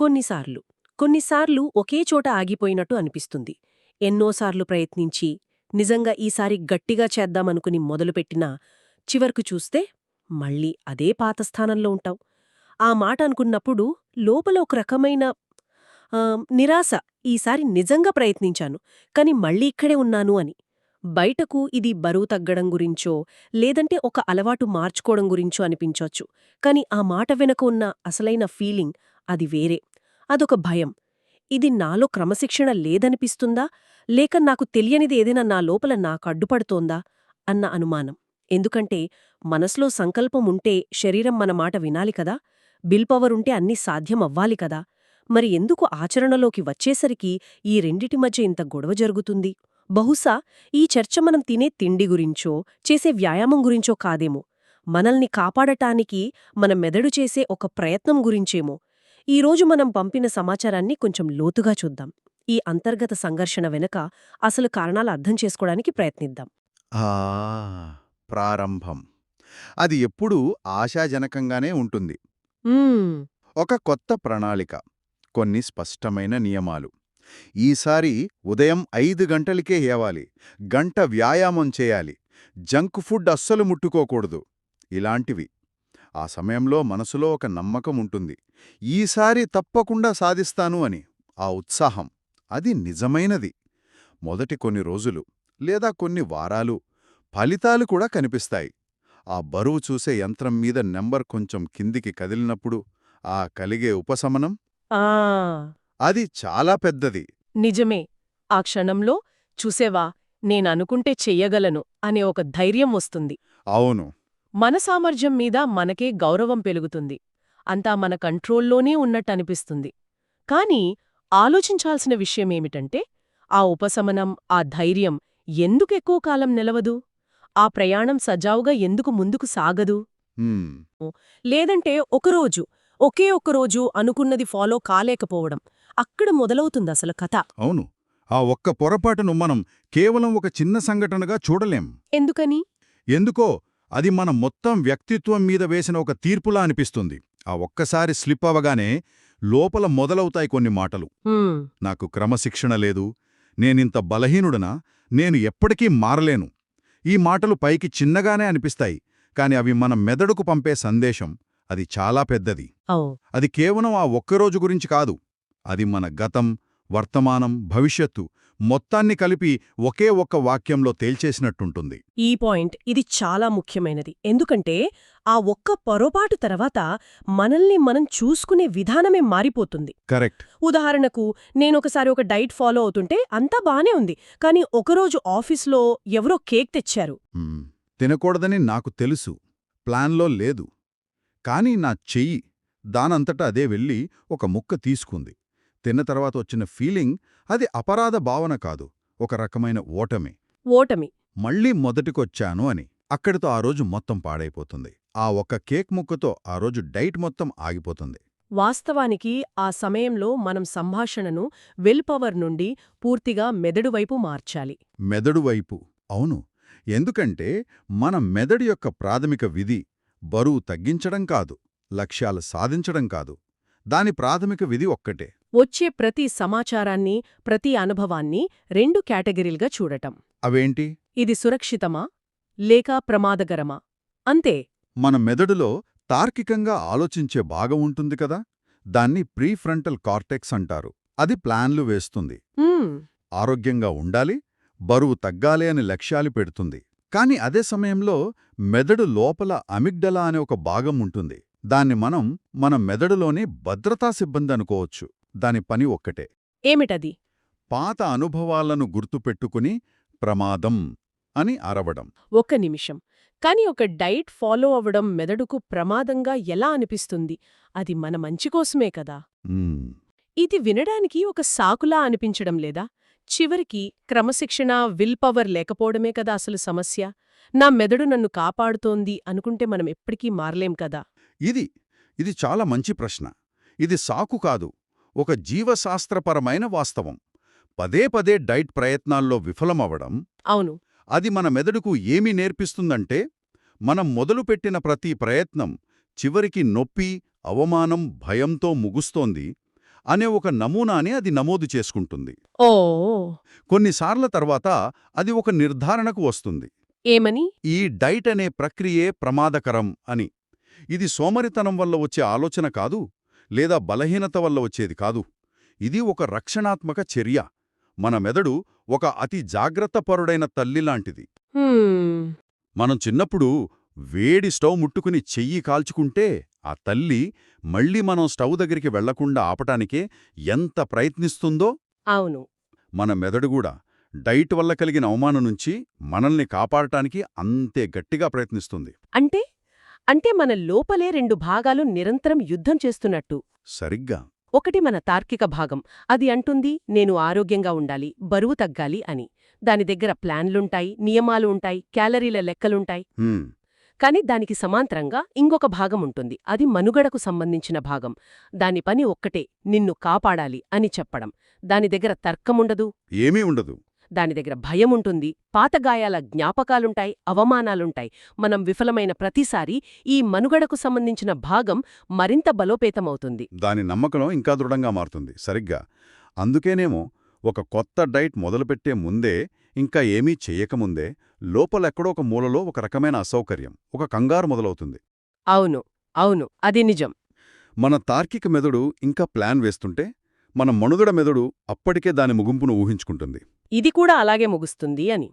కొన్నిసార్లు కొన్నిసార్లు ఒకే చోట ఆగిపోయినట్టు అనిపిస్తుంది. ఎన్నోసార్లు ప్రయత్నించి నిజంగా ఈసారి గట్టిగా చేద్దామనుకుని మొదలుపెట్టినా చివరకు చూస్తే మళ్ళీ అదే పాత స్థానంలో ఉంటావు. ఆ మాట అనుకున్నప్పుడు లోపల ఒక రకమైన నిరాశ ఈసారి నిజంగా ప్రయత్నించాను కాని మళ్ళీ ఇక్కడే ఉన్నాను అని. బయటకు ఇది బరువు తగ్గడం గురించో లేదంటే ఒక అలవాటు మార్చుకోవడం గురించో అనిపించొచ్చు కాని ఆ మాట వెనక ఉన్న అసలైన ఫీలింగ్ అది వేరే. అదొక భయం. ఇది నాలో క్రమశిక్షణ లేదనిపిస్తుందా? లేక నాకు తెలియనిది ఏదైనా నా లోపల నాకు అడ్డుపడుతోందా? అన్న అనుమానం. ఎందుకంటే మనసులో సంకల్పం ఉంటే శరీరం మన మాట వినాలి కదా? బిల్ పవర్ ఉంటే అన్నీ సాధ్యం అవ్వాలి కదా? మరి ఎందుకు ఆచరణలోకి వచ్చేసరికి ఈ రెండిటి మధ్య ఇంత గొడవ జరుగుతుంది? బహుశా ఈ చర్చ మనం తినే తిండి గురించో చేసే వ్యాయామం గురించో కాదేమో. మనల్ని కాపాడటానికి మన మెదడు చేసే ఒక ప్రయత్నం గురించేమో. ఈరోజు మనం పంపిన సమాచారాన్ని కొంచెం లోతుగా చూద్దాం. ఈ అంతర్గత సంఘర్షణ వెనక అసలు కారణాలు అర్థం చేసుకోవడానికి ప్రయత్నిద్దాం. ఆ ప్రారంభం. అది ఎప్పుడూ ఆశాజనకంగానే ఉంటుంది. ఒక కొత్త ప్రణాళిక కొన్ని స్పష్టమైన నియమాలు. ఈసారి ఉదయం ఐదు గంటలకే ఏవాలి గంట వ్యాయామం చేయాలి జంక్ ఫుడ్ అస్సలు ముట్టుకోకూడదు. ఇలాంటివి. ఆ సమయంలో మనసులో ఒక నమ్మకం ఉంటుంది. ఈసారి తప్పకుండా సాధిస్తాను అని. ఆ ఉత్సాహం. అది నిజమైనది. మొదటి కొన్ని రోజులు లేదా కొన్ని వారాలు ఫలితాలు కూడా కనిపిస్తాయి. ఆ బరువు చూసే యంత్రం మీద నెంబర్ కొంచెం కిందికి కదిలినప్పుడు ఆ కలిగే ఉపశమనం? ఆ! అది చాలా పెద్దది. నిజమే. ఆ క్షణంలో చూసేవా నేననుకుంటే చెయ్యగలను అనే ఒక ధైర్యం వస్తుంది. అవును. మన సామర్థ్యం మీద మనకే గౌరవం పెరుగుతుంది. అంతా మన కంట్రోల్లోనే ఉన్నట్టనిపిస్తుంది. కాని ఆలోచించాల్సిన విషయమేమిటంటే ఆ ఉపశమనం ఆ ధైర్యం ఎందుకెక్కువ కాలం నిలవదు? ఆ ప్రయాణం సజావుగా ఎందుకు ముందుకు సాగదు? లేదంటే ఒకరోజు ఒకే ఒక్కరోజు అనుకున్నది ఫాలో కాలేకపోవడం అక్కడ మొదలవుతుందసలు కథ. అవును. ఆ ఒక్క పొరపాటును మనం కేవలం ఒక చిన్న సంఘటనగా చూడలేం. ఎందుకని? ఎందుకో అది మన మొత్తం వ్యక్తిత్వం మీద వేసిన ఒక తీర్పులా అనిపిస్తుంది. ఆ ఒక్కసారి స్లిప్ అవగానే లోపల మొదలవుతాయి కొన్ని మాటలు. నాకు క్రమశిక్షణ లేదు. నేనింత బలహీనుడనా? నేను ఎప్పటికీ మారలేను. ఈ మాటలు పైకి చిన్నగానే అనిపిస్తాయి. కాని అవి మన మెదడుకు పంపే సందేశం. అది చాలా పెద్దది. అది కేవలం ఆ ఒక్కరోజు గురించి కాదు. అది మన గతం వర్తమానం భవిష్యత్తు. మొత్తాన్ని కలిపి ఒకే ఒక్క వాక్యంలో తేల్చేసినట్టుంటుంది. ఈ పాయింట్ ఇది చాలా ముఖ్యమైనది. ఎందుకంటే ఆ ఒక్క పొరపాటు తర్వాత మనల్ని మనం చూసుకునే విధానమే మారిపోతుంది. కరెక్ట్. ఉదాహరణకు నేనొకసారి ఒక డైట్ ఫాలో అవుతుంటే అంతా బానే ఉంది. కానీ ఒకరోజు ఆఫీస్లో ఎవరో కేక్ తెచ్చారు. తినకూడదని నాకు తెలుసు. ప్లాన్లో లేదు. కాని నా చెయ్యి దానంతటా అదే వెళ్ళి ఒక ముక్క తీసుకుంది. తిన్న తర్వాత వచ్చిన ఫీలింగ్ అది అపరాధ భావన కాదు ఒక రకమైన ఓటమి. ఓటమి. మళ్ళీ మొదటికొచ్చాను అని. అక్కడితో ఆ రోజు మొత్తం పాడైపోతుంది. ఆ ఒక్క కేక్ ముక్కతో ఆ రోజు డైట్ మొత్తం ఆగిపోతుంది. వాస్తవానికి ఆ సమయంలో మనం సంభాషణను విల్ పవర్ నుండి పూర్తిగా మెదడు వైపు మార్చాలి. మెదడు వైపు. అవును. ఎందుకంటే మన మెదడు యొక్క ప్రాథమిక విధి బరువు తగ్గించడం కాదు లక్ష్యాలు సాధించడం కాదు. దాని ప్రాథమిక విధి ఒక్కటే. వచ్చే ప్రతి సమాచారాన్ని ప్రతి అనుభవాన్ని రెండు కేటగిరీలుగా చూడటం. అవేంటి? ఇది సురక్షితమా? లేక ప్రమాదకరమా? అంతే. మన మెదడులో తార్కికంగా ఆలోచించే భాగం ఉంటుంది కదా? దాన్ని ప్రీఫ్రంటల్ కార్టెక్స్ అంటారు. అది ప్లాన్లు వేస్తుంది. ఆరోగ్యంగా ఉండాలి బరువు తగ్గాలి అని లక్ష్యాలు పెడుతుంది. కాని అదే సమయంలో మెదడు లోపల అమిగ్డలా అనే ఒక భాగం ఉంటుంది. దాన్ని మనం మన మెదడులోని భద్రతా సిబ్బంది అనుకోవచ్చు. దాని పని ఒక్కటే. ఏమిటది? పాత అనుభవాలను గుర్తుపెట్టుకుని ప్రమాదం అని అరవడం. ఒక్క నిమిషం. కాని ఒక డైట్ ఫాలో అవ్వడం మెదడుకు ప్రమాదంగా ఎలా అనిపిస్తుంది? అది మన మంచి కోసమే కదా. ఇది వినడానికి ఒక సాకులా అనిపించడం లేదా? చివరికి క్రమశిక్షణ విల్ పవర్ లేకపోవడమే కదా అసలు సమస్య. నా మెదడు నన్ను కాపాడుతోంది అనుకుంటే మనం ఎప్పటికీ మారలేం కదా. ఇది ఇది చాలా మంచి ప్రశ్న. ఇది సాకు కాదు. ఒక జీవశాస్త్రపరమైన వాస్తవం. పదే పదే డైట్ ప్రయత్నాల్లో విఫలమవడం అవును. అది మన మెదడుకు ఏమి నేర్పిస్తుందంటే మనం మొదలుపెట్టిన ప్రతి ప్రయత్నం చివరికి నొప్పి అవమానం భయంతో ముగుస్తోంది అనే ఒక నమూనాని అది నమోదు చేసుకుంటుంది. ఓ! కొన్నిసార్ల తర్వాత అది ఒక నిర్ధారణకు వస్తుంది. ఏమని? ఈ డైట్ అనే ప్రక్రియే ప్రమాదకరం అని. ఇది సోమరితనం వల్ల వచ్చే ఆలోచన కాదు లేదా బలహీనత వల్ల వచ్చేది కాదు. ఇది ఒక రక్షణాత్మక చర్య. మన మెదడు ఒక అతి జాగ్రత్తపరుడైన తల్లి లాంటిది. మనం చిన్నప్పుడు వేడి స్టవ్ ముట్టుకుని చెయ్యి కాల్చుకుంటే ఆ తల్లి మళ్ళీ మనం స్టవ్ దగ్గరికి వెళ్ళకుండా ఆపటానికే ఎంత ప్రయత్నిస్తుందో? అవును. మన మెదడు కూడా డైట్ వల్ల కలిగిన అవమానం నుంచి మనల్ని కాపాడటానికి అంతే గట్టిగా ప్రయత్నిస్తుంది. అంటే అంటే మన లోపలే రెండు భాగాలు నిరంతరం యుద్ధం చేస్తున్నట్టు. సరిగ్గా. ఒకటి మన తార్కిక భాగం. అది అంటుంది నేను ఆరోగ్యంగా ఉండాలి బరువు తగ్గాలి అని. దాని దగ్గర ప్లాన్లుంటాయి నియమాలు ఉంటాయి క్యాలరీల లెక్కలుంటాయి. కాని దానికి సమాంతరంగా ఇంకొక భాగం ఉంటుంది. అది మనుగడకు సంబంధించిన భాగం. దాని పని ఒక్కటే నిన్ను కాపాడాలి అని చెప్పడం. దాని దగ్గర తర్కముండదు. ఏమీ ఉండదు. దాని దగ్గర భయముంటుంది. పాతగాయాల జ్ఞాపకాలుంటాయి అవమానాలుంటాయి. మనం విఫలమైన ప్రతిసారి ఈ మనుగడకు సంబంధించిన భాగం మరింత బలోపేతమవుతుంది. దాని నమ్మకం ఇంకా దృఢంగా మారుతుంది సరిగ్గా. అందుకేనేమో ఒక కొత్త డైట్ మొదలుపెట్టే ముందే ఇంకా ఏమీ చెయ్యకముందే లోపలెక్కడో ఒక మూలలో ఒక రకమైన అసౌకర్యం ఒక కంగారు మొదలవుతుంది. అవును అవును అది నిజం. మన తార్కిక మెదడు ఇంకా ప్లాన్ వేస్తుంటే మన మనుగడ మెదడు అప్పటికే దాని ముగింపును ఊహించుకుంటుంది. ఇది కూడా అలాగే ముగుస్తుంది అని.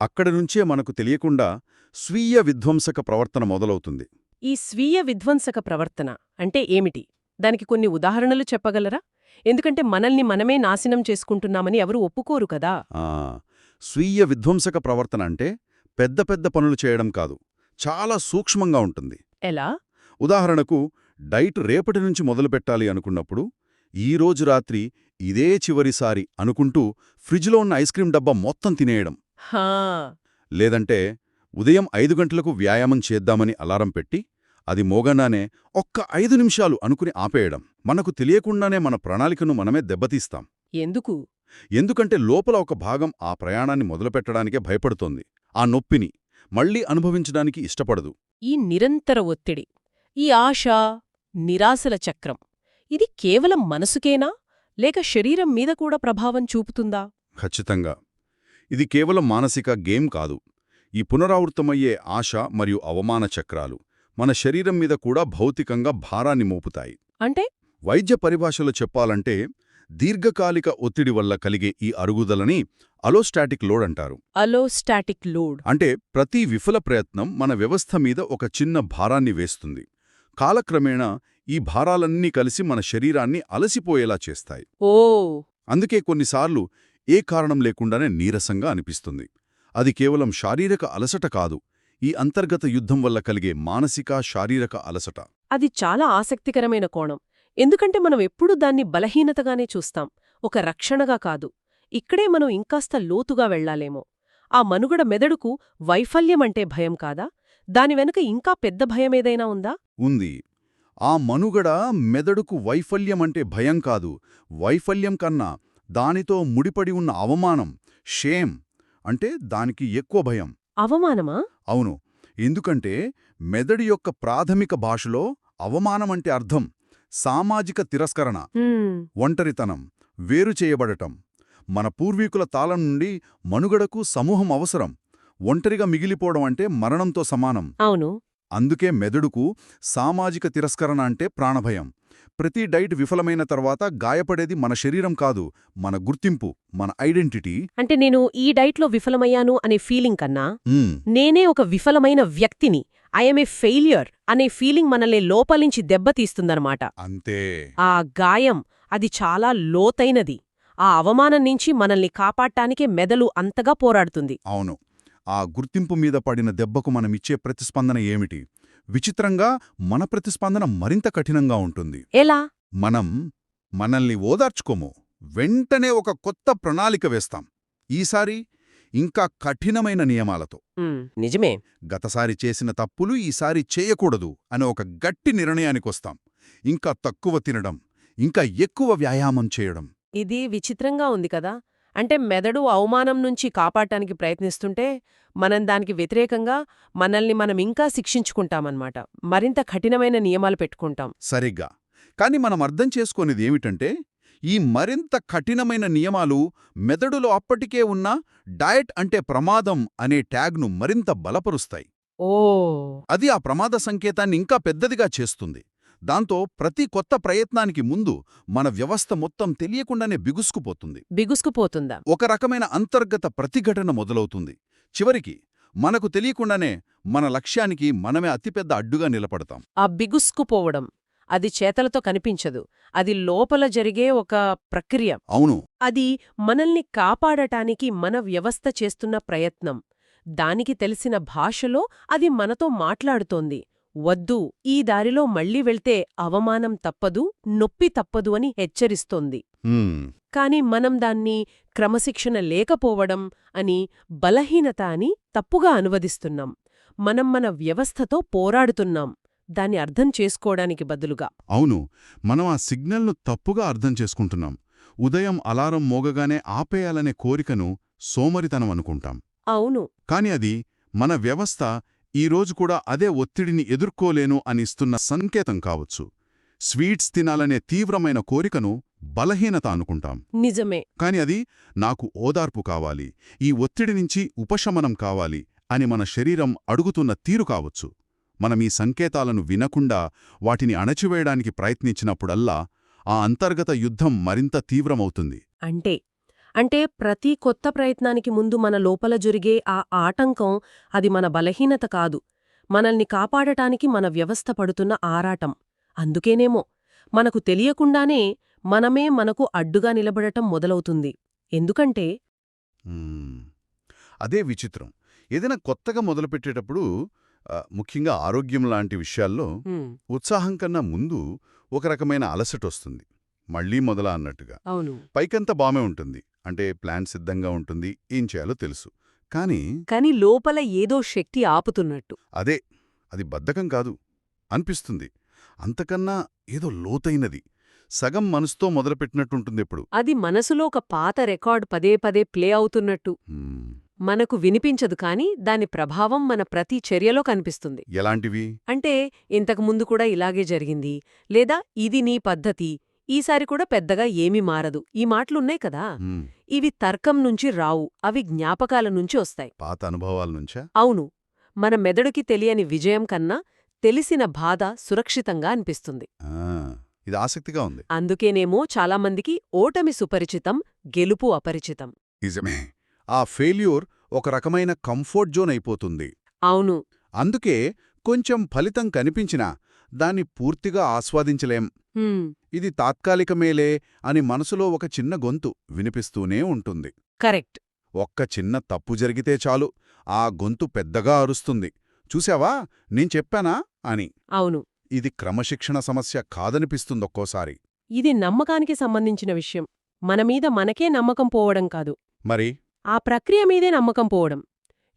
అక్కడి నుంచే మనకు తెలియకుండా స్వీయ విధ్వంసక ప్రవర్తన మొదలవుతుంది. ఈ స్వీయ విధ్వంసక ప్రవర్తన అంటే ఏమిటి? దానికి కొన్ని ఉదాహరణలు చెప్పగలరా? ఎందుకంటే మనల్ని మనమే నాశనం చేసుకుంటున్నామని ఎవరు ఒప్పుకోరు కదా. ఆ స్వీయ విధ్వంసక ప్రవర్తన అంటే పెద్ద పెద్ద పనులు చేయడం కాదు చాలా సూక్ష్మంగా ఉంటుంది. ఎలా? ఉదాహరణకు డైట్ రేపటి నుంచి మొదలుపెట్టాలి అనుకున్నప్పుడు ఈ రోజు రాత్రి ఇదే చివరిసారి అనుకుంటూ ఫ్రిడ్జ్లో ఉన్న ఐస్ క్రీం డబ్బా మొత్తం తినేయడం. హా! లేదంటే ఉదయం ఐదు గంటలకు వ్యాయామం చేద్దామని అలారం పెట్టి అది మోగనానే ఒక్క ఐదు నిమిషాలు అనుకుని ఆపేయడం. మనకు తెలియకుండానే మన ప్రణాళికను మనమే దెబ్బతీస్తాం. ఎందుకు? ఎందుకంటే లోపల ఒక భాగం ఆ ప్రయాణాన్ని మొదలుపెట్టడానికే భయపడుతోంది. ఆ నొప్పిని మళ్ళీ అనుభవించడానికి ఇష్టపడదు. ఈ నిరంతర ఒత్తిడి ఈ ఆశ నిరాశల చక్రం. ఇది కేవలం మనసుకేనా? లేక శరీరం మీద కూడా ప్రభావం చూపుతుందా? ఖచ్చితంగా. ఇది కేవలం మానసిక గేమ్ కాదు. ఈ పునరావృతమయ్యే ఆశ మరియు అవమాన చక్రాలు మన శరీరం మీద కూడా భౌతికంగా భారాన్ని మోపుతాయి. అంటే? వైద్య పరిభాషలో చెప్పాలంటే దీర్ఘకాలిక ఒత్తిడి వల్ల కలిగే ఈ అరుగుదలని అలోస్టాటిక్ లోడ్ అంటారు. Allostatic load. అంటే ప్రతి విఫల ప్రయత్నం మన వ్యవస్థ మీద ఒక చిన్న భారాన్ని వేస్తుంది. కాలక్రమేణా ఈ భారాలన్నీ కలిసి మన శరీరాన్ని అలసిపోయేలా చేస్తాయి. ఓ! అందుకే కొన్నిసార్లు ఏ కారణం లేకుండానే నీరసంగా అనిపిస్తుంది. అది కేవలం శారీరక అలసట కాదు. ఈ అంతర్గత యుద్ధం వల్ల కలిగే మానసిక శారీరక అలసట. అది చాలా ఆసక్తికరమైన కోణం. ఎందుకంటే మనం ఎప్పుడూ దాన్ని బలహీనతగానే చూస్తాం. ఒక రక్షణగా కాదు. ఇక్కడే మనం ఇంకాస్త లోతుగా వెళ్ళాలేమో ఆ మనుగడ మెదడుకు వైఫల్యమంటే భయం కాదా? దాని వెనుక ఇంకా పెద్ద భయమేదైనా ఉందా? ఉంది. ఆ మనుగడ మెదడుకు వైఫల్యమంటే భయం కాదు. వైఫల్యం కన్నా దానితో ముడిపడి ఉన్న అవమానం షేమ్ అంటే దానికి ఎక్కువ భయం. అవమానమా? అవును. ఎందుకంటే మెదడు యొక్క ప్రాథమిక భాషలో అవమానమంటే అర్థం సామాజిక తిరస్కరణ ఒంటరితనం వేరు చేయబడటం. మన పూర్వీకుల తాళం నుండి మనుగడకు సమూహం అవసరం. ఒంటరిగా మిగిలిపోవడం అంటే మరణంతో సమానం. అవును. అందుకే మెదడుకు సామాజిక తిరస్కరణ అంటే ప్రాణభయం. ప్రతి డైట్ విఫలమైన తర్వాత గాయపడేది మన శరీరం కాదు మన గుర్తింపు మన ఐడెంటిటీ. అంటే నేను ఈ డైట్లో విఫలమయ్యాను అనే ఫీలింగ్ కన్నా నేనే ఒక విఫలమైన వ్యక్తిని ఐఎమ్ ఏ ఫెయిల్యూర్ అనే ఫీలింగ్ మనల్ని లోపలించి దెబ్బతీస్తుందన్నమాట అంతే. ఆ గాయం అది చాలా లోతైనది. ఆ అవమానం నుంచి మనల్ని కాపాడటానికే మెదలు అంతగా పోరాడుతుంది. అవును. ఆ గుర్తింపు మీద పడిన దెబ్బకు మనమిచ్చే ప్రతిస్పందన ఏమిటి? విచిత్రంగా మన ప్రతిస్పందన మరింత కఠినంగా ఉంటుంది. ఎలా? మనం మనల్ని ఓదార్చుకోము. వెంటనే ఒక కొత్త ప్రణాళిక వేస్తాం. ఈసారి ఇంకా కఠినమైన నియమాలతో. నిజమే. గతసారి చేసిన తప్పులు ఈసారి చేయకూడదు అనే ఒక గట్టి నిర్ణయానికొస్తాం ఇంకా తక్కువ తినడం ఇంకా ఎక్కువ వ్యాయామం చేయడం. ఇది విచిత్రంగా ఉంది కదా. అంటే మెదడు అవమానం నుంచి కాపాడటానికి ప్రయత్నిస్తుంటే మనం దానికి వ్యతిరేకంగా మనల్ని మనం ఇంకా శిక్షించుకుంటామన్నమాట. మరింత కఠినమైన నియమాలు పెట్టుకుంటాం. సరిగ్గా. కానీ మనం అర్థం చేసుకునేది ఏమిటంటే ఈ మరింత కఠినమైన నియమాలు మెదడులో అప్పటికే ఉన్న డయట్ అంటే ప్రమాదం అనే ట్యాగ్ను మరింత బలపరుస్తాయి. ఓ! అది ఆ ప్రమాద సంకేతాన్ని ఇంకా పెద్దదిగా చేస్తుంది. దాంతో ప్రతి కొత్త ప్రయత్నానికి ముందు మన వ్యవస్థ మొత్తం తెలియకుండానే బిగుసుకుపోతుంది. బిగుసుకుపోతుందా? ఒక రకమైన అంతర్గత ప్రతిఘటన మొదలవుతుంది. చివరికి మనకు తెలియకుండానే మన లక్ష్యానికి మనమే అతిపెద్ద అడ్డుగా నిలబడతాం. ఆ బిగుసుకుపోవడం అది చేతలతో కనిపించదు. అది లోపల జరిగే ఒక ప్రక్రియ. అవును. అది మనల్ని కాపాడటానికి మన వ్యవస్థ చేస్తున్న ప్రయత్నం. దానికి తెలిసిన భాషలో అది మనతో మాట్లాడుతోంది. వద్దు ఈ దారిలో మళ్ళీ వెళ్తే అవమానం తప్పదు నొప్పి తప్పదు అని హెచ్చరిస్తోంది. కాని మనం దాన్ని క్రమశిక్షణ లేకపోవడం అని బలహీనత అని తప్పుగా అనువదిస్తున్నాం. మనం మన వ్యవస్థతో పోరాడుతున్నాం. దాన్ని అర్థం చేసుకోవడానికి బదులుగా. అవును. మనం ఆ సిగ్నల్ను తప్పుగా అర్థం చేసుకుంటున్నాం. ఉదయం అలారం మోగగానే ఆపేయాలనే కోరికను సోమరితనం అనుకుంటాం. అవును. కాని అది మన వ్యవస్థ ఈరోజు కూడా అదే ఒత్తిడిని ఎదుర్కోలేను అని ఇస్తున్న సంకేతం కావచ్చు. స్వీట్స్ తినాలనే తీవ్రమైన కోరికను బలహీనత అనుకుంటాం. నిజమే. కాని అది నాకు ఓదార్పు కావాలి. ఈ ఒత్తిడి నుంచి ఉపశమనం కావాలి అని మన శరీరం అడుగుతున్న తీరు కావచ్చు. మనం ఈ సంకేతాలను వినకుండా వాటిని అణచివేయడానికి ప్రయత్నించినప్పుడల్లా ఆ అంతర్గత యుద్ధం మరింత తీవ్రమవుతుంది. అంటే అంటే ప్రతి కొత్త ప్రయత్నానికి ముందు మన లోపల జరిగే ఆ ఆటంకం అది మన బలహీనత కాదు. మనల్ని కాపాడటానికి మన వ్యవస్థ పడుతున్న ఆరాటం. అందుకేనేమో మనకు తెలియకుండానే మనమే మనకు అడ్డుగా నిలబడటం మొదలవుతుంది. ఎందుకంటే. అదే విచిత్రం. ఏదైనా కొత్తగా మొదలుపెట్టేటప్పుడు ముఖ్యంగా ఆరోగ్యం లాంటి విషయాల్లో ఉత్సాహం కన్నా ముందు ఒక రకమైన అలసటొస్తుంది. మళ్ళీ మొదలా అన్నట్టుగా. అవును. పైకంతా బామే ఉంటుంది. అంటే ప్లాన్ సిద్ధంగా ఉంటుంది. ఏం చేయాలో తెలుసు. కానీ కాని లోపల ఏదో శక్తి ఆపుతున్నట్టు. అదే అది బద్ధకం కాదు. అనిపిస్తుంది. అంతకన్నా ఏదో లోతైనది. సగం మనసుతో మొదలుపెట్టినట్టుంటుంది ఎప్పుడు. అది మనసులో ఒక పాత రికార్డ్ పదే పదే ప్లే అవుతున్నట్టు. మనకు వినిపించదు కాని దాని ప్రభావం మన ప్రతి చర్యలో కనిపిస్తుంది. ఎలాంటివి? అంటే ఇంతకు ముందు కూడా ఇలాగే జరిగింది. లేదా ఇది నీ పద్ధతి. ఈసారి కూడా పెద్దగా ఏమీ మారదు. ఈ మాటలున్నాయి కదా? ఇవి తర్కం నుంచి రావు అవి జ్ఞాపకాల నుంచి వస్తాయి. పాత అనుభవాల నుంచా? అవును. మన మెదడుకి తెలియని విజయం కన్నా తెలిసిన బాధ సురక్షితంగా అనిపిస్తుంది. ఇది ఆసక్తిగా ఉంది. అందుకేనేమో చాలామందికి ఓటమి సుపరిచితం గెలుపు అపరిచితం. నిజమే. ఆ ఫెయిల్యూర్ ఒక రకమైన కంఫర్ట్ జోన్ అయిపోతుంది. అవును. అందుకే కొంచెం ఫలితం కనిపించినా దాన్ని పూర్తిగా ఆస్వాదించలేం. ఇది తాత్కాలికమేలే అని మనసులో ఒక చిన్న గొంతు వినిపిస్తూనే ఉంటుంది. కరెక్ట్. ఒక్క చిన్న తప్పు జరిగితే చాలు. ఆ గొంతు పెద్దగా అరుస్తుంది. చూశావా? నేను చెప్పానా? అని. అవును. ఇది క్రమశిక్షణ సమస్య కాదనిపిస్తుందొక్కోసారి ఇది నమ్మకానికి సంబంధించిన విషయం. మనమీద మనకే నమ్మకం పోవడం కాదు. మరి? ఆ ప్రక్రియ మీదే నమ్మకం పోవడం.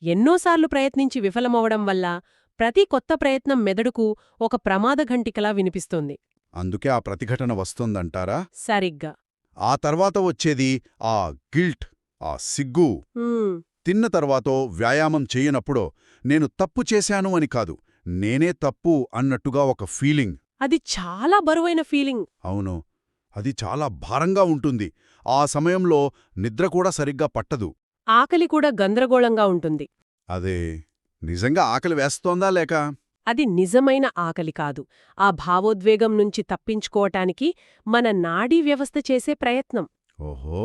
ఎన్నోసార్లు ప్రయత్నించి విఫలమవడం వల్ల ప్రతి కొత్త ప్రయత్నం మెదడుకు ఒక ప్రమాద ఘంటికలా వినిపిస్తోంది. అందుకే ఆ ప్రతిఘటన వస్తుందంటారా? సరిగ్గా. ఆ తర్వాత వచ్చేది ఆ గిల్ట్ ఆ సిగ్గు. తిన్న తర్వాతో వ్యాయామం చెయ్యనప్పుడో నేను తప్పు చేశాను అని కాదు నేనే తప్పు అన్నట్టుగా ఒక ఫీలింగ్. అది చాలా బరువైన ఫీలింగ్. అవును అది చాలా భారంగా ఉంటుంది. ఆ సమయంలో నిద్ర కూడా సరిగ్గా పట్టదు. ఆకలి కూడా గందరగోళంగా ఉంటుంది. అదే. నిజంగా ఆకలి వేస్తోందా లేక? అది నిజమైన ఆకలి కాదు. ఆ భావోద్వేగం నుంచి తప్పించుకోవటానికి మన నాడీ వ్యవస్థ చేసే ప్రయత్నం. ఓహో!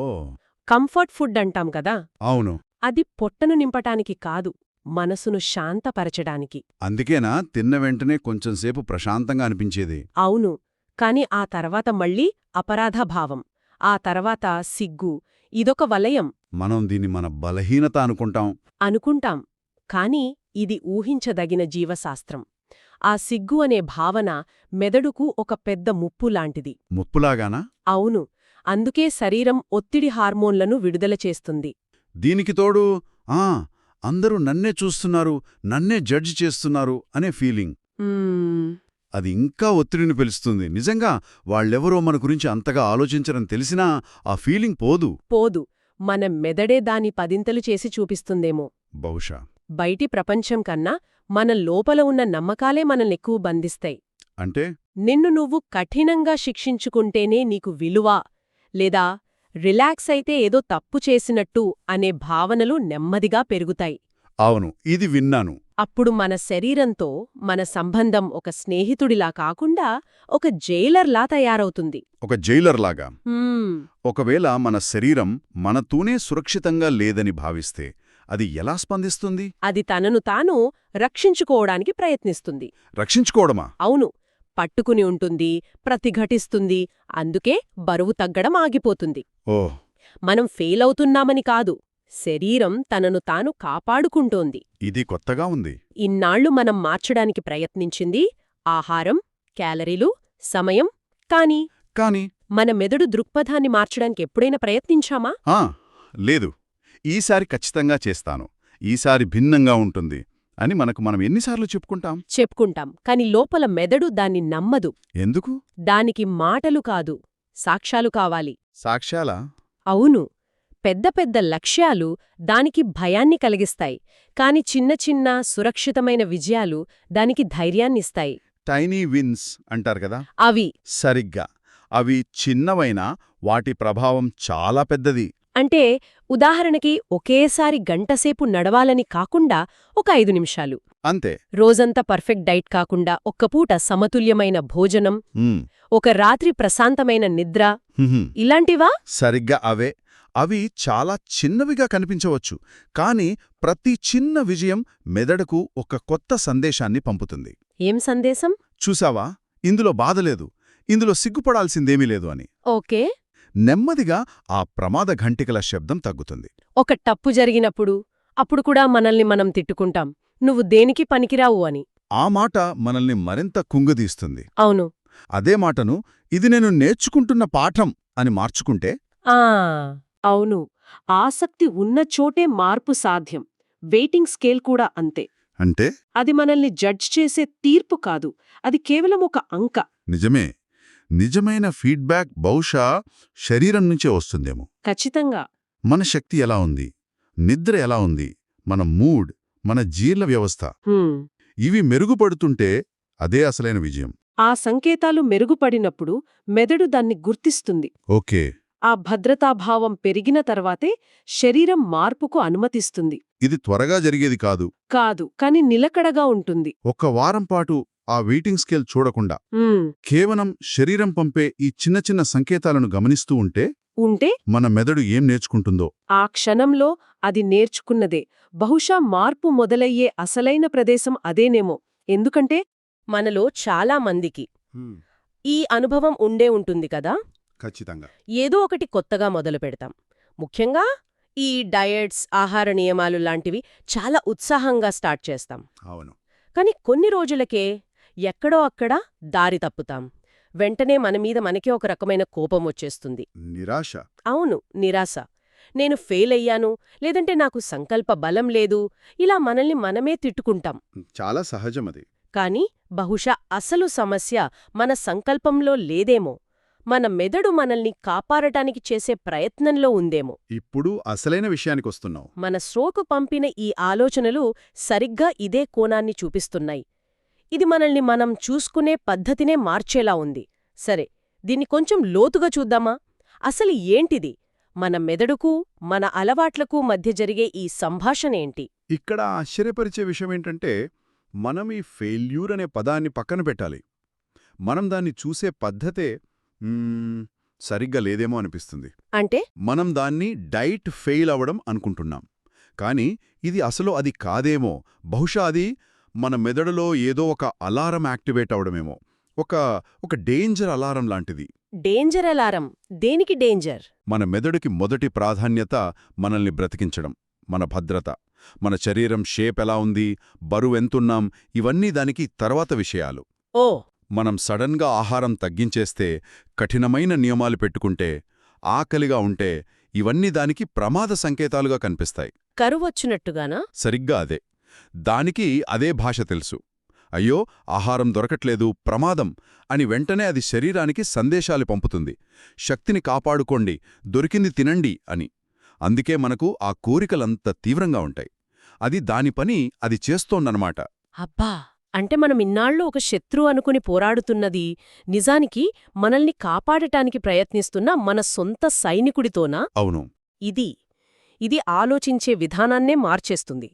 కంఫర్ట్ ఫుడ్ అంటాం కదా? అవును. అది పొట్టను నింపటానికి కాదు మనసును శాంతపరచడానికి. అందుకేనా తిన్న వెంటనే కొంచెంసేపు ప్రశాంతంగా అనిపించేది? అవును. కాని ఆ తర్వాత మళ్ళీ అపరాధభావం. ఆ తర్వాత సిగ్గు. ఇదొక వలయం. మనం దీన్ని మన బలహీనత అనుకుంటాం. అనుకుంటాం. కాని ఇది ఊహించదగిన జీవశాస్త్రం. ఆ సిగ్గు అనే భావన మెదడుకు ఒక పెద్ద ముప్పు లాంటిది ముప్పులాగానా? అవును. అందుకే శరీరం ఒత్తిడి హార్మోన్లను విడుదల చేస్తుంది. దీనికి తోడు ఆ అందరూ నన్నే చూస్తున్నారు నన్నే జడ్జి చేస్తున్నారు అనే ఫీలింగ్. అది ఇంకా ఒత్తిడిని పెలుస్తుంది. నిజంగా వాళ్ళెవరో మన గురించి అంతగా ఆలోచించరని తెలిసినా ఆ ఫీలింగ్ పోదు. పోదు. మన మెదడే దాని పదింతలు చేసి చూపిస్తుందేమో. బహుశా. బయటి ప్రపంచం కన్నా మన లోపల ఉన్న నమ్మకాలే మనల్నెక్కువ బంధిస్తాయి. అంటే? నిన్ను నువ్వు కఠినంగా శిక్షించుకుంటేనే నీకు విలువ లేదా రిలాక్స్ అయితే ఏదో తప్పు చేసినట్టు అనే భావనలు నెమ్మదిగా పెరుగుతాయి. అవును ఇది విన్నాను. అప్పుడు మన శరీరంతో మన సంబంధం ఒక స్నేహితుడిలా కాకుండా ఒక జైలర్లా తయారవుతుంది. ఒక జైలర్ లాగా హ్మ్, ఒకవేళ మన శరీరం మనతోనే సురక్షితంగా లేదని భావిస్తే అది ఎలా స్పందిస్తుంది? అది తనను తాను రక్షించుకోవడానికి ప్రయత్నిస్తుంది. రక్షించుకోవడమా? అవును. పట్టుకుని ఉంటుంది ప్రతిఘటిస్తుంది అందుకే బరువు తగ్గడం ఆగిపోతుంది. ఓహ్ మనం ఫెయిల్ అవుతున్నామని కాదు శరీరం తనను తాను కాపాడుకుంటోంది. ఇది కొత్తగా ఉంది. ఇన్నాళ్ళు మనం మార్చడానికి ప్రయత్నించింది ఆహారం క్యాలరీలు సమయం కాని కాని మన మెదడు దృక్పథాన్ని మార్చడానికి ఎప్పుడైనా ప్రయత్నించామా? లేదు. ఈసారి ఖచ్చితంగా చేస్తాను. ఈసారి భిన్నంగా ఉంటుంది అని మనకు మనం ఎన్నిసార్లు చెప్పుకుంటాం? చెప్పుకుంటాం. కాని లోపల మెదడు దాన్ని నమ్మదు. ఎందుకు? దానికి మాటలు కాదు సాక్ష్యాలు కావాలి. సాక్ష్యాలా? అవును. పెద్ద పెద్ద లక్ష్యాలు దానికి భయాన్ని కలిగిస్తాయి. కాని చిన్న చిన్న సురక్షితమైన విజయాలు దానికి ధైర్యాన్నిస్తాయి టైనీ విన్స్ అంటారు కదా? అవి. సరిగ్గా. అవి చిన్నవైనా వాటి ప్రభావం చాలా పెద్దది. అంటే ఉదాహరణకి ఒకేసారి గంటసేపు నడవాలని కాకుండా ఒక ఐదు నిమిషాలు. అంతే. రోజంతా పర్ఫెక్ట్ డైట్ కాకుండా ఒక్కపూట సమతుల్యమైన భోజనం ఒక రాత్రి ప్రశాంతమైన నిద్ర. ఇలాంటివా? సరిగ్గా అవే. అవి చాలా చిన్నవిగా కనిపించవచ్చు కాని ప్రతి చిన్న విజయం మెదడుకు ఒక కొత్త సందేశాన్ని పంపుతుంది. ఏం సందేశం? చూసావా? ఇందులో బాధలేదు ఇందులో సిగ్గుపడాల్సిందేమీ లేదు అని. ఓకే. నెమ్మదిగా ఆ ప్రమాద ఘంటికల శబ్దం తగ్గుతుంది. ఒక టప్పు జరిగినప్పుడు అప్పుడు కూడా మనల్ని మనం తిట్టుకుంటాం. నువ్వు దేనికి పనికిరావు అని. ఆ మాట మనల్ని మరింత కుంగదీస్తుంది. అవును. అదే మాటను ఇది నేను నేర్చుకుంటున్న పాఠం అని మార్చుకుంటే? ఆ అవును. ఆసక్తి ఉన్న చోటే మార్పు సాధ్యం. వెయిటింగ్ స్కేల్ కూడా అంతే. అంటే? అది మనల్ని జడ్జ్ చేసే తీర్పు కాదు. అది కేవలం ఒక అంక. నిజమే. నిజమైన ఫీడ్బ్యాక్ బహుశా శరీరం నుంచే వస్తుందేమో. ఖచ్చితంగా. మన శక్తి ఎలా ఉంది? నిద్ర ఎలా ఉంది? మన మూడ్ మన జీర్ణ వ్యవస్థ. ఇవి మెరుగుపడుతుంటే అదే అసలైన విజయం. ఆ సంకేతాలు మెరుగుపడినప్పుడు మెదడు దాన్ని గుర్తిస్తుంది. ఓకే. ఆ భద్రతాభావం పెరిగిన తర్వాతే శరీరం మార్పుకు అనుమతిస్తుంది. ఇది త్వరగా జరిగేది కాదు. కాదు కాని నిలకడగా ఉంటుంది. ఒక్క వారం పాటు ఆ వెయిటింగ్ స్కేల్ చూడకుండా. కేవలం శరీరం పంపే ఈ చిన్న చిన్న సంకేతాలను గమనిస్తూ ఉంటే ఉంటే మన మెదడు ఏం నేర్చుకుంటుందో? ఆ క్షణంలో అది నేర్చుకున్నదే. బహుశా మార్పు మొదలయ్యే అసలైన ప్రదేశం అదేనేమో. ఎందుకంటే మనలో చాలా మందికి ఈ అనుభవం ఉండే ఉంటుంది కదా? ఖచ్చితంగా. ఏదో ఒకటి కొత్తగా మొదలు పెడతాం. ముఖ్యంగా ఈ డయట్స్ ఆహార నియమాలు లాంటివి చాలా ఉత్సాహంగా స్టార్ట్ చేస్తాం. అవును. కాని కొన్ని రోజులకే ఎక్కడో అక్కడ దారి తప్పుతాం. వెంటనే మన మీద మనకే ఒక రకమైన కోపం వచ్చేస్తుంది. నిరాశ? అవును నిరాశ. నేను ఫెయిల్ అయ్యాను లేదంటే నాకు సంకల్ప బలం లేదు ఇలా మనల్ని మనమే తిట్టుకుంటాం. చాలా సహజం అది కాని బహుశా అసలు సమస్య మన సంకల్పంలో లేదేమో. మన మెదడు మనల్ని కాపాడటానికి చేసే ప్రయత్నంలో ఉందేమో. ఇప్పుడు అసలైన విషయానికి వస్తున్నావు మన శ్రోకు పంపిన ఈ ఆలోచనలు సరిగ్గా ఇదే కోణాన్ని చూపిస్తున్నాయి. ఇది మనల్ని మనం చూసుకునే పద్ధతినే మార్చేలా ఉంది. సరే దీన్ని కొంచెం లోతుగా చూద్దామా? అసలు ఏంటిది? మన మెదడుకు మన అలవాట్లకు మధ్య జరిగే ఈ సంభాషణేంటి ఇక్కడ ఆశ్చర్యపరిచే విషయం ఏంటంటే మనం ఈ ఫెయిల్యూర్ అనే పదాన్ని పక్కన పెట్టాలి. మనం దాన్ని చూసే పద్ధతే సరిగ్గా లేదేమో అనిపిస్తుంది. అంటే? మనం దాన్ని డైట్ ఫెయిల్ అవ్వడం అనుకుంటున్నాం. కానీ ఇది అసలు అది కాదేమో. బహుశా అది మన మెదడులో ఏదో ఒక అలారం యాక్టివేట్ అవడమేమో. ఒక ఒక డేంజర్ అలారం లాంటిది. Danger alarm. దేనికి డేంజర్? మన మెదడుకి మొదటి ప్రాధాన్యత మనల్ని బ్రతికించడం మన భద్రత. మన శరీరం షేప్ ఎలా ఉంది బరువెంతున్నాం ఇవన్నీ దానికి తర్వాత విషయాలు. ఓ! మనం సడన్గా ఆహారం తగ్గించేస్తే కఠినమైన నియమాలు పెట్టుకుంటే ఆకలిగా ఉంటే ఇవన్నీ దానికి ప్రమాద సంకేతాలుగా కనిపిస్తాయి. కరువొచ్చినట్టుగానా సరిగ్గా అదే. దానికి అదే భాష తెలుసు. అయ్యో ఆహారం దొరకట్లేదు ప్రమాదం అని వెంటనే అది శరీరానికి సందేశాలు పంపుతుంది. శక్తిని కాపాడుకోండి దొరికింది తినండి అని. అందుకే మనకు ఆ కోరికలంత తీవ్రంగా ఉంటాయి. అది దాని పని అది చేస్తోందనమాట అబ్బా! అంటే మనం ఇన్నాళ్ళు ఒక శత్రు అనుకుని పోరాడుతున్నది నిజానికి మనల్ని కాపాడటానికి ప్రయత్నిస్తున్న మన సొంత సైనికుడితోనా? అవును. ఇది ఇది ఆలోచించే విధానాన్నే మార్చేస్తుంది.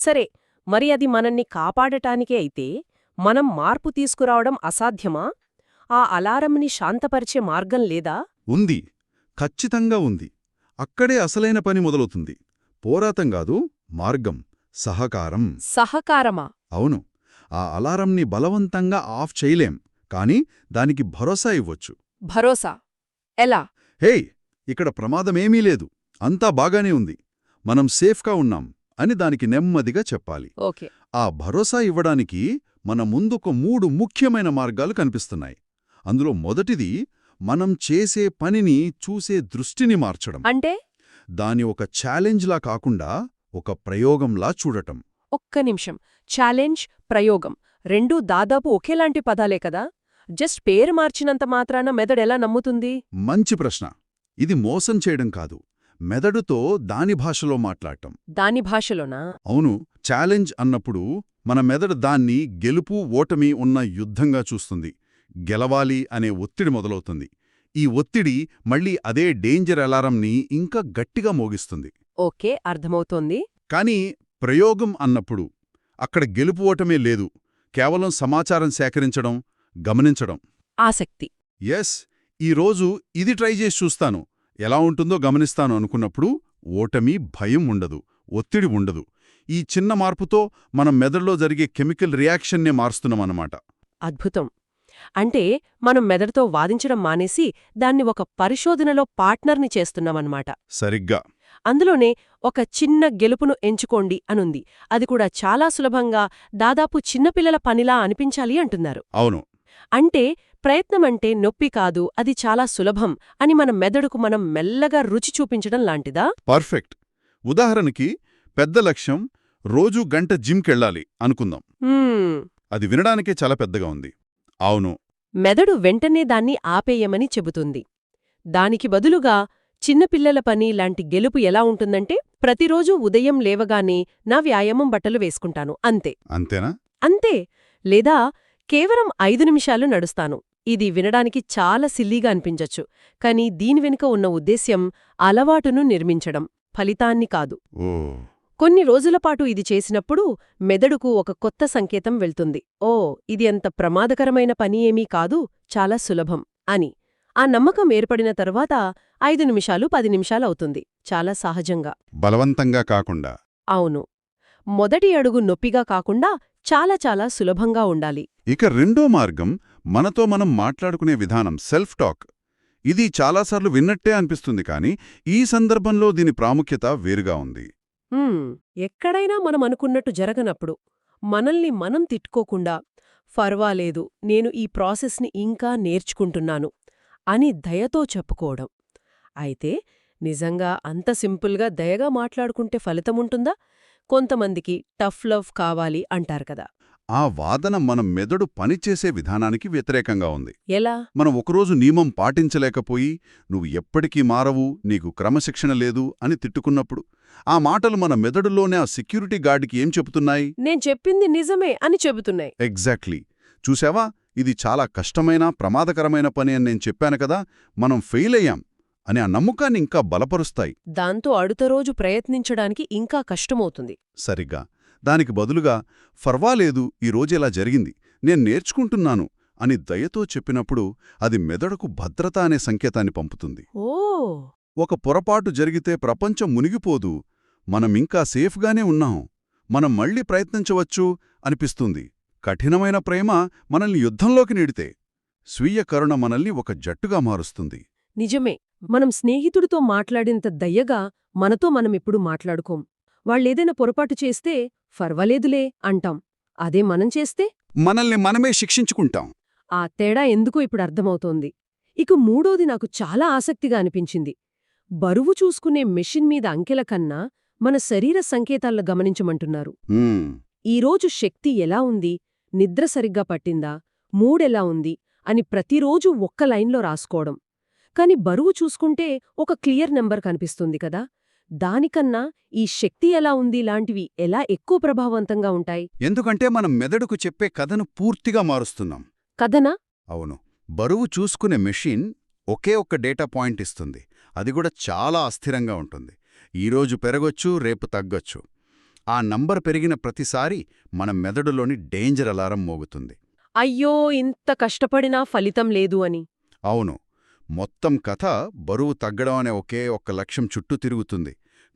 సరే మరి అది మనల్ని కాపాడటానికే అయితే మనం మార్పు తీసుకురావడం అసాధ్యమా? ఆ అలారంని శాంతపరిచే మార్గం లేదా? ఉంది. ఖచ్చితంగా ఉంది. అక్కడే అసలైన పని మొదలవుతుంది. పోరాటం కాదు మార్గం. సహకారం. సహకారమా? అవును. ఆ అలారంని బలవంతంగా ఆఫ్ చేయలేం. కాని దానికి భరోసా ఇవ్వొచ్చు. భరోసా? ఎలా? హేయ్! ఇక్కడ ప్రమాదమేమీ లేదు. అంతా బాగానే ఉంది. మనం సేఫ్గా ఉన్నాం. అని దానికి నెమ్మదిగా చెప్పాలి. ఓకే. ఆ భరోసా ఇవ్వడానికి మన ముందుకు మూడు ముఖ్యమైన మార్గాలు కనిపిస్తున్నాయి. అందులో మొదటిది మనం చేసే పనిని చూసే దృష్టిని మార్చడం. అంటే? దాని ఒక ఛాలెంజ్లా కాకుండా ఒక ప్రయోగంలా చూడటం. ఒక్క నిమిషం. ఛాలెంజ్ ప్రయోగం రెండూ దాదాపు ఒకేలాంటి పదాలే కదా? జస్ట్ పేరు మార్చినంత మాత్రాన మెదడెలా నమ్ముతుంది? మంచి ప్రశ్న. ఇది మోసం చేయడం కాదు. మెదడుతో దాని భాషలో మాట్లాడటం. దాని భాషలోనా? అవును ఛాలెంజ్ అన్నప్పుడు మన మెదడు దాన్ని గెలుపు ఓటమి ఉన్న యుద్ధంగా చూస్తుంది. గెలవాలి అనే ఒత్తిడి మొదలవుతుంది. ఈ ఒత్తిడి మళ్ళీ అదే డేంజర్ అలారంని ఇంకా గట్టిగా మోగిస్తుంది. ఓకే అర్థమవుతోంది. కానీ ప్రయోగం అన్నప్పుడు అక్కడ గెలుపు ఓటమే లేదు. కేవలం సమాచారం సేకరించడం గమనించడం. ఆసక్తి. ఎస్ ఈరోజు ఇది ట్రై చేసి చూస్తాను. ఎలా ఉంటుందో గమనిస్తాను అనుకున్నప్పుడు ఓటమి భయం ఉండదు ఒత్తిడి ఉండదు. ఈ చిన్న మార్పుతో మనం మెదడులో జరిగే కెమికల్ రియాక్షన్నే మారుస్తున్నామన్నమాట. అద్భుతం. అంటే మనం మెదడుతో వాదించడం మానేసి దాన్ని ఒక పరిశోధనలో పార్ట్నర్ని చేస్తున్నామన్నమాట. సరిగ్గా. అందులోనే ఒక చిన్న గెలుపును ఎంచుకోండి అనుంది. అది కూడా చాలా సులభంగా దాదాపు చిన్నపిల్లల పనిలా అనిపించాలి అంటున్నారు. అవును. అంటే ప్రయత్నమంటే నొప్పి కాదు అది చాలా సులభం అని మన మెదడుకు మనం మెల్లగా రుచి చూపించడం లాంటిదా? పర్ఫెక్ట్. ఉదాహరణకి పెద్ద లక్ష్యం రోజూ గంట జిమ్కెళ్ళాలి అనుకుందాం. అది వినడానికే చాలా పెద్దగా ఉంది. అవును. మెదడు వెంటనే దాన్ని ఆపేయమని చెబుతుంది. దానికి బదులుగా చిన్నపిల్లల పని లాంటి గెలుపు ఎలా ఉంటుందంటే ప్రతిరోజూ ఉదయం లేవగానే నా వ్యాయామం బట్టలు వేసుకుంటాను అంతే. అంతేనా? అంతే. లేదా కేవలం ఐదు నిమిషాలు నడుస్తాను. ఇది వినడానికి చాలా సిల్లీగా అనిపించొచ్చు కానీ దీని వెనుక ఉన్న ఉద్దేశ్యం అలవాటును నిర్మించడం ఫలితాన్ని కాదు. కొన్ని రోజులపాటు ఇది చేసినప్పుడు మెదడుకు ఒక కొత్త సంకేతం వెళ్తుంది. ఓ ఇది అంత ప్రమాదకరమైన పని ఏమీ కాదు చాలా సులభం అని. ఆ నమ్మకం ఏర్పడిన తరువాత ఐదు నిమిషాలు పది నిమిషాలవుతుంది చాలా సహజంగా. బలవంతంగా కాకుండా. అవును. మొదటి అడుగు నొప్పిగా కాకుండా చాలా చాలా సులభంగా ఉండాలి. ఇక రెండో మార్గం మనతో మనం మాట్లాడుకునే విధానం సెల్ఫ్ టాక్ ఇది చాలాసార్లు విన్నట్టే అనిపిస్తుంది కానీ ఈ సందర్భంలో దీని ప్రాముఖ్యత వేరుగా ఉంది. ఎక్కడైనా మనం అనుకున్నట్టు జరగనప్పుడు మనల్ని మనం తిట్టుకోకుండా ఫర్వాలేదు నేను ఈ ప్రాసెస్ని ఇంకా నేర్చుకుంటున్నాను అని దయతో చెప్పుకోవడం. అయితే నిజంగా అంత సింపుల్గా దయగా మాట్లాడుకుంటే ఫలితముంటుందా కొంతమందికి టఫ్ లవ్ కావాలి అంటారు కదా. ఆ వాదన మన మెదడు పనిచేసే విధానానికి వ్యతిరేకంగా ఉంది. ఎలా? మనం ఒకరోజు నియమం పాటించలేకపోయి నువ్వు ఎప్పటికీ మారవు నీకు క్రమశిక్షణ లేదు అని తిట్టుకున్నప్పుడు ఆ మాటలు మన మెదడులోనే ఆ సెక్యూరిటీ గార్డుకి ఏం చెబుతున్నాయి? నేను చెప్పింది నిజమే అని చెబుతున్నాయి. ఎగ్జాక్ట్లీ. చూసావా? ఇది చాలా కష్టమైన ప్రమాదకరమైన పని అని నేను చెప్పాను కదా మనం ఫెయిల్ అయ్యాం అని ఆ నమ్మకాన్ని ఇంకా బలపరుస్తాయి. దాంతో అడుత రోజు ప్రయత్నించడానికి ఇంకా కష్టమవుతుంది. సరిగ్గా. దానికి బదులుగా ఫర్వాలేదు ఈ రోజు ఇలా జరిగింది నేను నేర్చుకుంటున్నాను అని దయతో చెప్పినప్పుడు అది మెదడుకు భద్రత అనే సంకేతాన్ని పంపుతుంది. ఓ! ఒక పొరపాటు జరిగితే ప్రపంచం మునిగిపోదు మనమింకా సేఫ్గానే ఉన్నాం మనం మళ్ళీ ప్రయత్నించవచ్చు అనిపిస్తుంది. కఠినమైన ప్రేమ మనల్ని యుద్ధంలోకి నెడితే స్వీయ కరుణ మనల్ని ఒక జట్టుగా మారుస్తుంది. నిజమే మనం స్నేహితుడితో మాట్లాడేంత దయ్యగా మనతో మనమిప్పుడు మాట్లాడుకోం. వాళ్ళేదైనా పొరపాటు చేస్తే ఫర్వాలేదులే అంటాం. అదే మనం చేస్తే? మనల్ని మనమే శిక్షించుకుంటాం. ఆ తేడా ఎందుకో ఇప్పుడు అర్థమవుతోంది. ఇక మూడోది నాకు చాలా ఆసక్తిగా అనిపించింది. బరువు చూసుకునే మెషిన్ మీద అంకెల కన్నా మన శరీర సంకేతాలను గమనించమంటున్నారు. ఈరోజు శక్తి ఎలా ఉంది? నిద్ర సరిగ్గా పట్టిందా? మూడెలా ఉంది? అని ప్రతిరోజూ ఒక్క లైన్లో రాసుకోవడం. కాని బరువు చూసుకుంటే ఒక క్లియర్ నెంబర్ కనిపిస్తుంది కదా? దానికన్నా ఈ శక్తి ఎలా ఉంది లాంటివి ఎలా ఎక్కువ ప్రభావవంతంగా ఉంటాయి? ఎందుకంటే మనం మెదడుకు చెప్పే కథను పూర్తిగా మారుస్తున్నాం. కథనా? అవును. బరువు చూసుకునే మెషిన్ ఒకే ఒక్క డేటా పాయింట్ ఇస్తుంది. అది కూడా చాలా అస్థిరంగా ఉంటుంది. ఈరోజు పెరగొచ్చు రేపు తగ్గొచ్చు. ఆ నంబర్ పెరిగిన ప్రతిసారి మన మెదడులోని డేంజర్ అలారం మోగుతుంది. అయ్యో! ఇంత కష్టపడినా ఫలితం లేదు అని. అవును. మొత్తం కథ బరువు తగ్గడం అనే ఒకే ఒక్క లక్ష్యం చుట్టూ తిరుగుతుంది.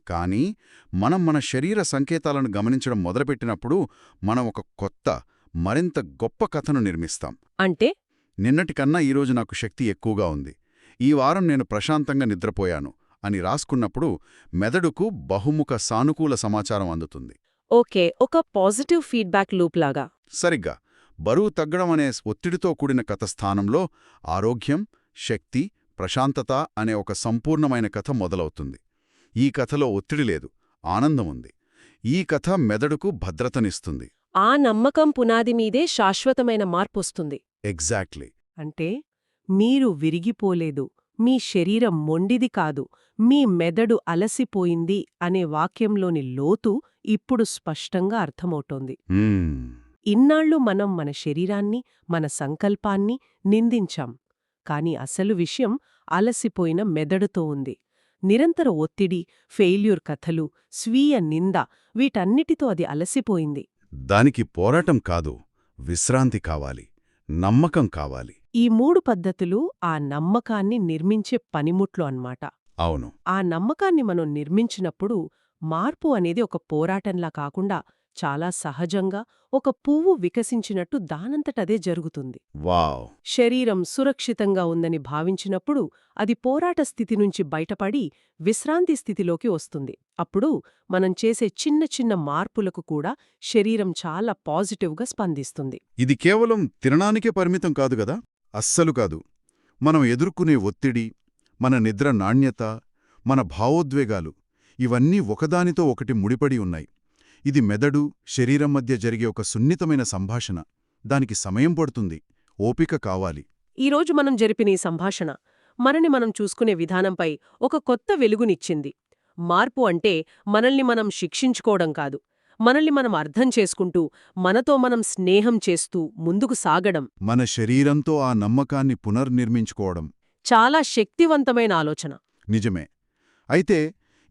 కానీ మనం మన శరీర సంకేతాలను గమనించడం మొదలుపెట్టినప్పుడు మనం ఒక కొత్త మరింత గొప్ప కథను నిర్మిస్తాం. అంటే? నిన్నటికన్నా ఈరోజు నాకు శక్తి ఎక్కువగా ఉంది. ఈ వారం నేను ప్రశాంతంగా నిద్రపోయాను అని రాసుకున్నప్పుడు మెదడుకు బహుముఖ సానుకూల సమాచారం అందుతుంది. ఓకే ఒక పాజిటివ్ ఫీడ్బ్యాక్ లూప్ లాగా. సరిగ్గా. బరువు తగ్గడం అనే ఒత్తిడితో కూడిన కథ స్థానంలో ఆరోగ్యం శక్తి ప్రశాంతత అనే ఒక సంపూర్ణమైన కథ మొదలవుతుంది. ఈ కథలో ఒత్తిడి లేదు ఆనందం ఉంది. ఈ కథ మెదడుకు భద్రతనిస్తుంది. ఆ నమ్మకం పునాది మీదే శాశ్వతమైన మార్పొస్తుంది. ఎగ్జాక్ట్లీ. అంటే మీరు విరిగిపోలేదు మీ శరీరం మొండిది కాదు మీ మెదడు అలసిపోయింది అనే వాక్యంలోని లోతు ఇప్పుడు స్పష్టంగా అర్థమవుతోంది. ఇన్నాళ్ళు మనం మన శరీరాన్ని మన సంకల్పాన్ని నిందించాం. కాని అసలు విషయం అలసిపోయిన మెదడుతో ఉంది. నిరంతర ఒత్తిడి ఫెయిల్యూర్ కథలు స్వీయ నింద వీటన్నిటితో అది అలసిపోయింది. దానికి పోరాటం కాదు విశ్రాంతి కావాలి నమ్మకం కావాలి. ఈ మూడు పద్ధతులు ఆ నమ్మకాన్ని నిర్మించే పనిముట్లు అన్మాట అవును. ఆ నమ్మకాన్ని మనం నిర్మించినప్పుడు మార్పు అనేది ఒక పోరాటంలా కాకుండా చాలా సహజంగా ఒక పువ్వు వికసించినట్టు దానంతటదే జరుగుతుంది. వావ్! శరీరం సురక్షితంగా ఉందని భావించినప్పుడు అది పోరాట స్థితి నుంచి బయటపడి విశ్రాంతి స్థితిలోకి వస్తుంది. అప్పుడు మనం చేసే చిన్న చిన్న మార్పులకు కూడా శరీరం చాలా పాజిటివ్గా స్పందిస్తుంది. ఇది కేవలం తినడానికే పరిమితం కాదు గదా అస్సలు కాదు. మనం ఎదుర్కొనే ఒత్తిడి మన నిద్ర నాణ్యత మన భావోద్వేగాలు ఇవన్నీ ఒకదానితో ఒకటి ముడిపడి ఉన్నాయి. ఇది మెదడు శరీరం మధ్య జరిగే ఒక సున్నితమైన సంభాషణ. దానికి సమయం పడుతుంది. ఓపిక కావాలి. ఈరోజు మనం జరిపిన ఈ సంభాషణ మనని మనం చూసుకునే విధానంపై ఒక కొత్త వెలుగునిచ్చింది. మార్పు అంటే మనల్ని మనం శిక్షించుకోవడం కాదు. మనల్ని మనం అర్థం చేసుకుంటూ మనతో మనం స్నేహం చేస్తూ ముందుకు సాగడం. మన శరీరంతో ఆ నమ్మకాన్ని పునర్నిర్మించుకోవడం. చాలా శక్తివంతమైన ఆలోచన. నిజమే. అయితే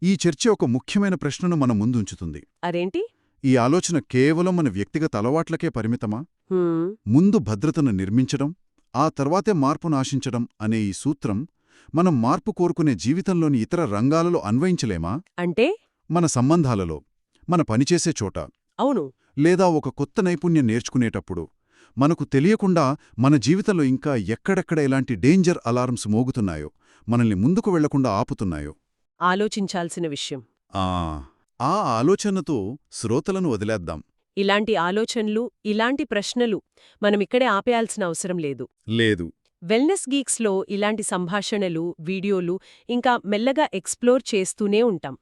ఈ చర్చ ఒక ముఖ్యమైన ప్రశ్నను మన ముందుంచుతుంది. అరేంటి ఈ ఆలోచన కేవలం మన వ్యక్తిగత అలవాట్లకే పరిమితమా? ముందు భద్రతను నిర్మించడం ఆ తర్వాతే మార్పును ఆశించడం అనే ఈ సూత్రం మనం మార్పు కోరుకునే జీవితంలోని ఇతర రంగాలలో అన్వయించలేమా? అంటే? మన సంబంధాలలో మన పనిచేసే చోట అవును. లేదా ఒక కొత్త నైపుణ్యం నేర్చుకునేటప్పుడు మనకు తెలియకుండా మన జీవితంలో ఇంకా ఎక్కడెక్కడ ఎలాంటి డేంజర్ అలారమ్స్ మోగుతున్నాయో మనల్ని ముందుకు వెళ్ళకుండా ఆపుతున్నాయో? ఆలోచించాల్సిన విషయం. ఆ ఆ ఆలోచనతో శ్రోతలను వదిలేద్దాం. ఇలాంటి ఆలోచనలు ఇలాంటి ప్రశ్నలు మనమిక్కడే ఆపేయాల్సిన అవసరం లేదు. లేదు. వెల్నెస్ గీక్స్లో ఇలాంటి సంభాషణలు వీడియోలు ఇంకా మెల్లగా ఎక్స్ప్లోర్ చేస్తూనే ఉంటాం.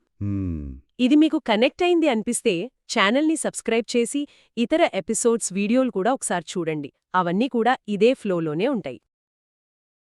ఇది మీకు కనెక్ట్ అయింది అనిపిస్తే ఛానల్ని సబ్స్క్రైబ్ చేసి ఇతర ఎపిసోడ్స్ వీడియోలు కూడా ఒకసారి చూడండి. అవన్నీ కూడా ఇదే ఫ్లోలోనే ఉంటాయి.